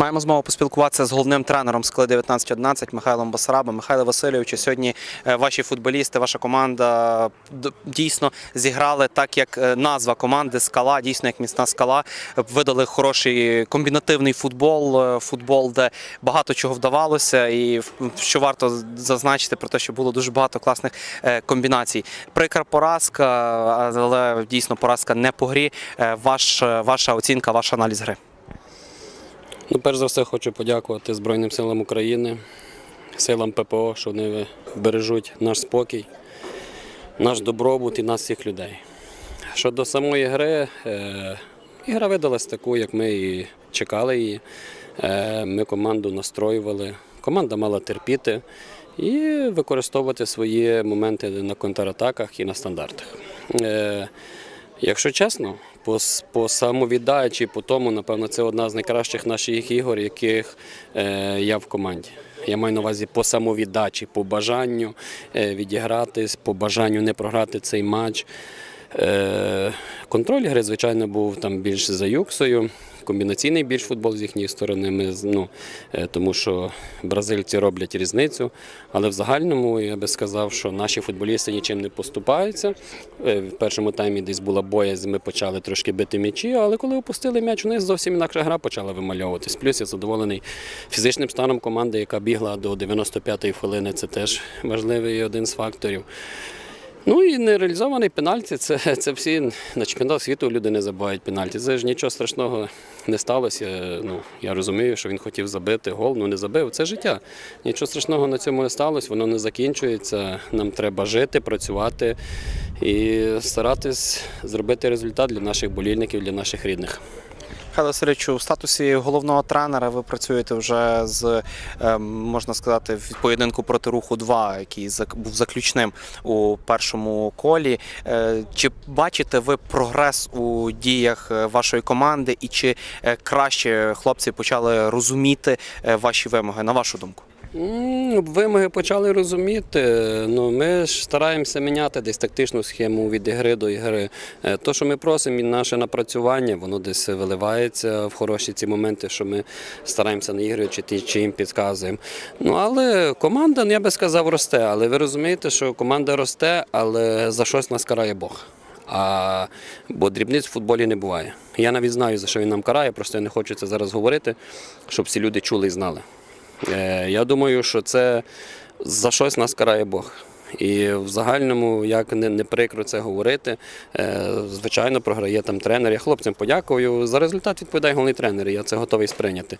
Маємо змогу поспілкуватися з головним тренером скли 1911 Михайлом Басарабом. Михайло Васильовичу, сьогодні е, ваші футболісти, ваша команда дійсно зіграли так, як е, назва команди Скала, дійсно як міцна скала. Видали хороший комбінативний футбол, е, футбол, де багато чого вдавалося, і що варто зазначити про те, що було дуже багато класних е, комбінацій. Прикра поразка, але дійсно поразка не по грі. Е, Ваш, е, ваша оцінка, ваш аналіз гри. Ну, перш за все, хочу подякувати Збройним силам України, силам ППО, що вони бережуть наш спокій, наш добробут і нас всіх людей. Щодо самої гри, е, ігра видалась таку, як ми і чекали її. Е, ми команду настроювали. Команда мала терпіти і використовувати свої моменти на контратаках і на стандартах. Е, Якщо чесно, по, по самовіддачі, по тому, напевно, це одна з найкращих наших ігор, яких е, я в команді. Я маю на увазі по самовіддачі, по бажанню е, відігратись, по бажанню не програти цей матч. Е, контроль гри, звичайно, був там більш за юксою. Комбінаційний більш футбол з їхньої сторони, ми, ну, е, тому що бразильці роблять різницю. Але в загальному я би сказав, що наші футболісти нічим не поступаються. Е, В першому таймі десь була боязнь, ми почали трошки бити м'ячі, але коли опустили м'яч, у них зовсім інакша гра почала вимальовуватись. Плюс я задоволений фізичним станом команди, яка бігла до 95-ї хвилини. Це теж важливий один з факторів. Ну і нереалізований пенальті. Це, це всі на чемпіонат світу люди не забувають пенальті. Це ж нічого страшного не сталося. Ну, я розумію, що він хотів забити гол, ну не забив. Це життя. Нічого страшного на цьому не сталося, воно не закінчується. Нам треба жити, працювати і старатись зробити результат для наших болільників, для наших рідних. Михайло Васильовичу, в статусі головного тренера ви працюєте вже з, е, можна сказати, в поєдинку проти руху 2, який був заключним у першому колі. Е, Чи бачите ви прогрес у діях е, вашої команди, і чи е, краще хлопці почали розуміти ваші вимоги, на вашу думку? Вимоги почали розуміти. Ну, ми ж стараємося міняти десь тактичну схему від ігри до ігри. Е, То, що ми просимо, і наше напрацювання, воно десь виливається в хороші ці моменти, що ми стараємося наігруючи ті, чи їм підказуємо. Ну, але команда, ну, я би сказав, росте. Але ви розумієте, що команда росте, але за щось нас карає Бог. А, бо дрібниць в футболі не буває. Я навіть знаю, за що він нам карає, просто я не хочу це зараз говорити, щоб всі люди чули і знали. Е, Я думаю, що це за щось нас карає Бог. І в загальному, як не, не прикро це говорити, е, звичайно, програє там тренер. Я хлопцям подякую. За результат відповідає головний тренер, і я це готовий сприйняти.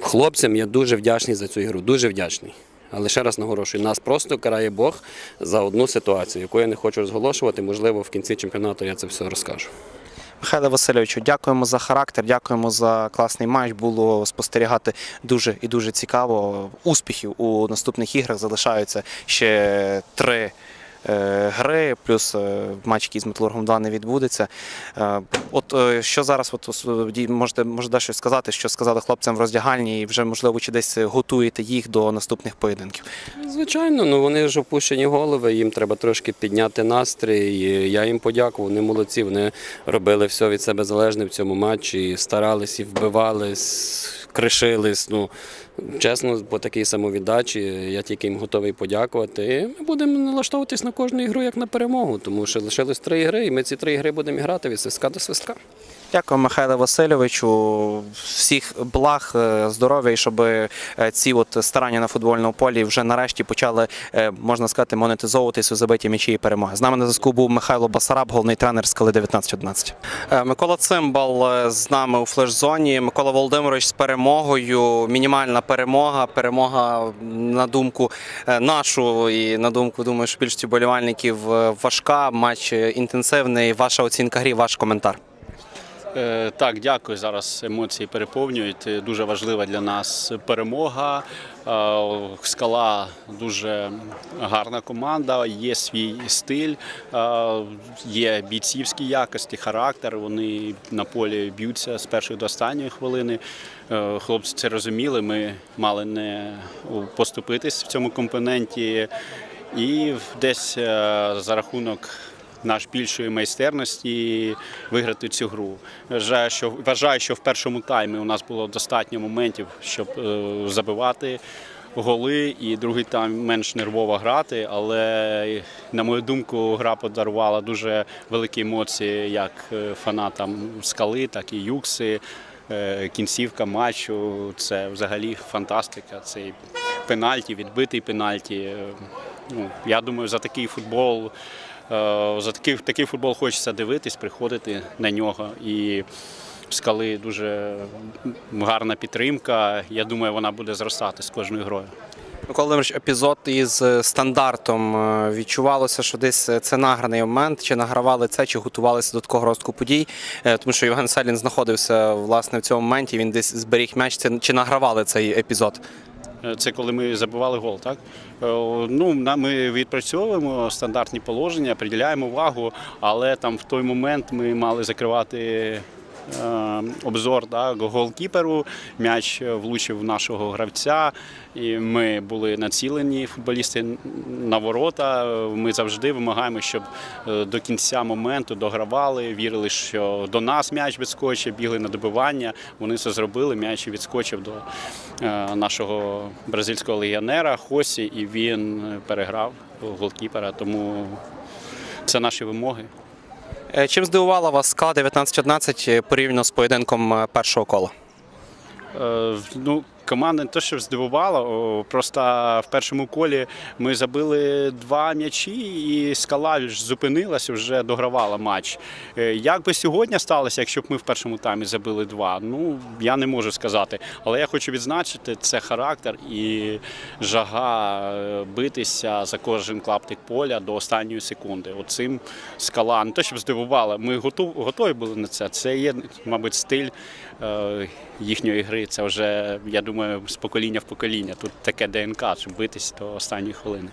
Хлопцям я дуже вдячний за цю ігру, дуже вдячний. Але ще раз наголошую, нас просто карає Бог за одну ситуацію, яку я не хочу розголошувати. Можливо, в кінці чемпіонату я це все розкажу. Михайло Васильовичу, дякуємо за характер, дякуємо за класний матч. Було спостерігати дуже і дуже цікаво. Успіхів у наступних іграх залишаються ще три. Е, Гри, плюс е, матч, який з Металургом 2 не відбудеться. Е, От що зараз, от можете, можете щось сказати, що сказали хлопцям в роздягальні, і вже можливо чи десь готуєте їх до наступних поєдинків. Звичайно, ну вони ж опущені голови, їм треба трошки підняти настрій. І Я їм подякував, вони молодці. Вони робили все від себе залежне в цьому матчі, старались і вбивались, кришились. Ну чесно, по такій самовіддачі я тільки їм готовий подякувати. І Ми будемо налаштовуватись на кожну ігру як на перемогу, тому що лишилось три ігри, і ми ці три ігри будемо грати від свистка до свистка. Дякую, Михайле Васильовичу. Всіх благ, е, здоров'я, і щоб е, ці от старання на футбольному полі вже нарешті почали, е, можна сказати, монетизовуватись у забиті м'ячі і перемоги. З нами на зв'язку був Михайло Басараб, головний тренер скали 1911. Е, Микола Цимбал з нами у флеш-зоні. Микола Володимирович з перемогою. Мінімальна перемога. Перемога на думку е, нашу і на думку, думаю, що більшості болівальників е, важка. Матч е, інтенсивний. Ваша оцінка грі, ваш коментар. Е, Так, дякую. Зараз емоції переповнюють. Дуже важлива для нас перемога. Е, Скала дуже гарна команда, є свій стиль, е, є бійцівські якості, характер. Вони на полі б'ються з першої до останньої хвилини. Хлопці це розуміли. Ми мали не поступитись в цьому компоненті. І десь за рахунок наш більшої майстерності виграти цю гру. Вважаю, що вважаю, що в першому таймі у нас було достатньо моментів, щоб е, забивати голи, і другий тайм менш нервово грати. Але, на мою думку, гра подарувала дуже великі емоції як е, фанатам скали, так і юкси. Е, Кінцівка матчу це взагалі фантастика. Цей пенальті, відбитий пенальті. Ну, я думаю, за такий футбол, за такий, такий футбол хочеться дивитись, приходити на нього. І скали дуже гарна підтримка. Я думаю, вона буде зростати з кожною грою. Микола Володимирович, епізод із е, стандартом е, відчувалося, що десь е, це награний момент, чи награвали це, чи готувалися до такого розвитку подій. Е, Тому що Євген Селін знаходився власне в цьому моменті. Він десь зберіг м'яч. Чи награвали цей епізод? Е, Це коли ми забивали гол, так? Е, Ну, ми відпрацьовуємо стандартні положення, приділяємо увагу, але там в той момент ми мали закривати обзор да, голкіперу. М'яч е, влучив нашого гравця, і ми були націлені футболісти на ворота. Ми завжди вимагаємо, щоб е, до кінця моменту догравали, вірили, що до нас м'яч відскочить, бігли на добивання. Вони це зробили. М'яч відскочив до е, нашого бразильського легіонера Хосі, і він е, переграв голкіпера. Тому це наші вимоги. Е, Чим здивувала вас скала 19-11 е, порівняно з поєдинком е, першого кола? Ну, команда не те, що здивувала, просто в першому колі ми забили два м'ячі, і скала ж зупинилася, вже догравала матч. Е, Як би сьогодні сталося, якщо б ми в першому таймі забили два? Ну я не можу сказати. Але я хочу відзначити це характер і жага е, битися за кожен клаптик поля до останньої секунди. Оцим скала не те, щоб здивувала. Ми готові були на це. Це є, мабуть, стиль е, їхньої гри. Це вже, я думаю, з покоління в покоління. Тут таке ДНК, щоб битись до останньої хвилини.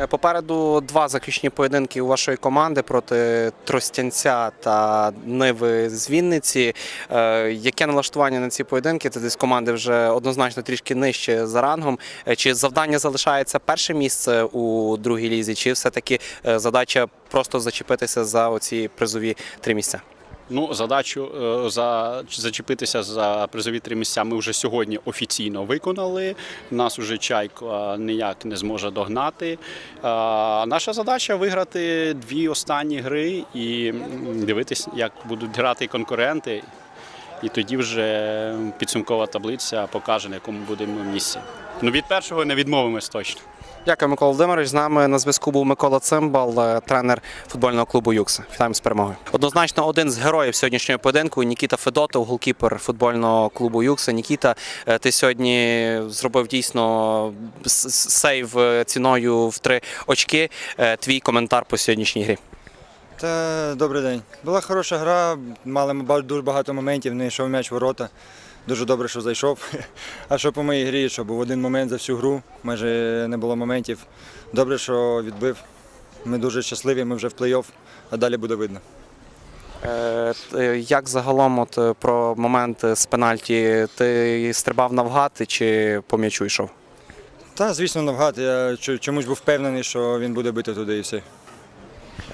Е, Попереду два заключні поєдинки у вашої команди проти Тростянця та Ниви з Вінниці. Е, Яке налаштування на ці поєдинки? Це десь команди вже однозначно трішки нижче за рангом. Е, Чи завдання залишається перше місце у другій лізі, чи все-таки е, задача просто зачепитися за оці призові три місця? Ну, задачу е, за зачепитися за призові три місця ми вже сьогодні офіційно виконали. Нас уже чайка ніяк не зможе догнати. Наша задача виграти дві останні гри і дивитись, як будуть грати конкуренти. І тоді вже підсумкова таблиця покаже, на якому будемо місці. Ну, від першого не відмовимось точно. Дякую, Микола Володимирович. З нами на зв'язку був Микола Цимбал, е, тренер футбольного клубу Юкса. Вітаємо з перемогою. Однозначно, один з героїв сьогоднішнього поєдинку Нікіта Федотов, голкіпер футбольного клубу Юкса. Нікіта, е, ти сьогодні зробив дійсно сейв е, ціною в три очки. Твій коментар по сьогоднішній грі. Та добрий день. Була хороша гра, мали дуже багато моментів, не йшов м'яч в ворота. Дуже добре, що зайшов. А що по моїй грі, що був один момент за всю гру, майже не було моментів. Добре, що відбив. Ми дуже щасливі, ми вже в плей-офф, а далі буде видно. Е, Як загалом от, про момент з пенальті? Ти стрибав навгад чи по м'ячу йшов? Та, звісно, навгад. Я чомусь був впевнений, що він буде бити туди і все.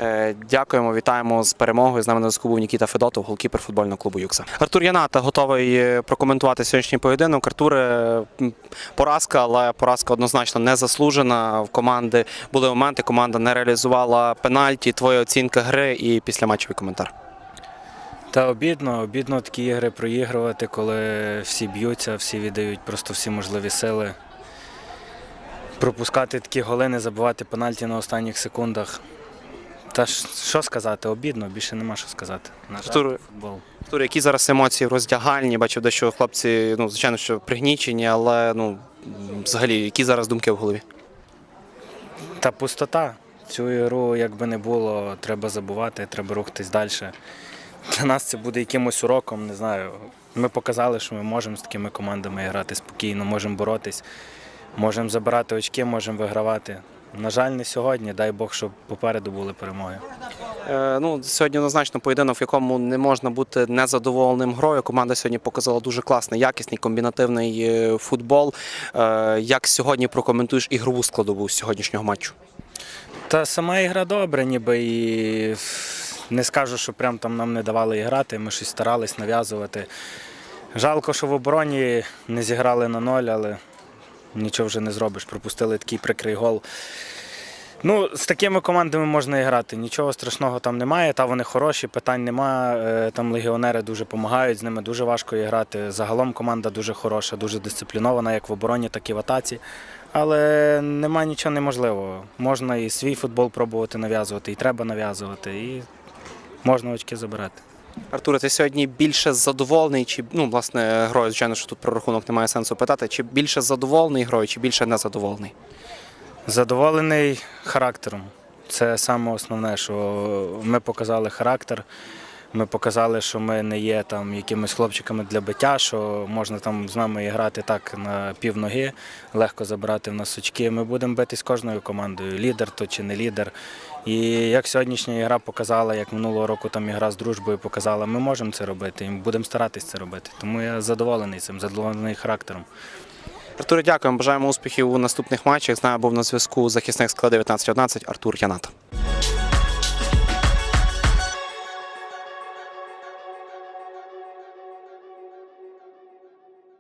Е, Дякуємо, вітаємо з перемогою. З нами на зв'язку був Нікіта Федотов, голкіпер футбольного клубу Юкса. Артур Яната готовий е, прокоментувати сьогоднішній поєдинок. Артур, е, поразка, але поразка однозначно не заслужена. В команди були моменти, команда не реалізувала пенальті. Твоя оцінка гри і післяматчевий коментар. Та обідно, обідно такі ігри проігрувати, коли всі б'ються, всі віддають просто всі можливі сили. Пропускати такі голи, не забивати пенальті на останніх секундах. Та ж що сказати, обідно, більше нема що сказати. На жаль, Артур, футбол. Артур, які зараз емоції в роздягальні? Бачив, дещо хлопці, ну, звичайно, що пригнічені, але ну, взагалі, які зараз думки в голові? Та пустота. Цю ігру, як би не було, треба забувати, треба рухатись далі. Для нас це буде якимось уроком, не знаю. Ми показали, що ми можемо з такими командами грати спокійно, можемо боротись, можемо забирати очки, можемо вигравати. На жаль, не сьогодні. Дай Бог, щоб попереду були перемоги. Е, Ну, сьогодні однозначно поєдинок, в якому не можна бути незадоволеним грою. Команда сьогодні показала дуже класний, якісний комбінативний е, футбол. Е, Як сьогодні прокоментуєш ігрову складову з сьогоднішнього матчу? Та сама ігра добра, ніби і не скажу, що прям там нам не давали грати. Ми щось старались нав'язувати. Жалко, що в обороні не зіграли на ноль, але нічого вже не зробиш. Пропустили такий прикрий гол. Ну, з такими командами можна і грати. Нічого страшного там немає. Та вони хороші, питань нема. Е, Там легіонери дуже допомагають, з ними дуже важко і грати. Загалом команда дуже хороша, дуже дисциплінована, як в обороні, так і в атаці. Але нема нічого неможливого. Можна і свій футбол пробувати нав'язувати, і треба нав'язувати, і можна очки забирати. Артуре, ти сьогодні більше задоволений, чи ну, власне, грою, звичайно, що тут про рахунок немає сенсу питати, чи більше задоволений грою, чи більше незадоволений? Задоволений характером. Це саме основне, що ми показали характер. Ми показали, що ми не є там якимись хлопчиками для биття, що можна там з нами грати так на півноги, легко забирати в нас очки. Ми будемо битись кожною командою, лідер то чи не лідер. І як сьогоднішня гра показала, як минулого року там ігра з дружбою показала, ми можемо це робити і будемо старатись це робити. Тому я задоволений цим, задоволений характером. Артуре, дякуємо. Бажаємо успіхів у наступних матчах. Знаю, був на зв'язку захисник складу 1911 Артур Янат.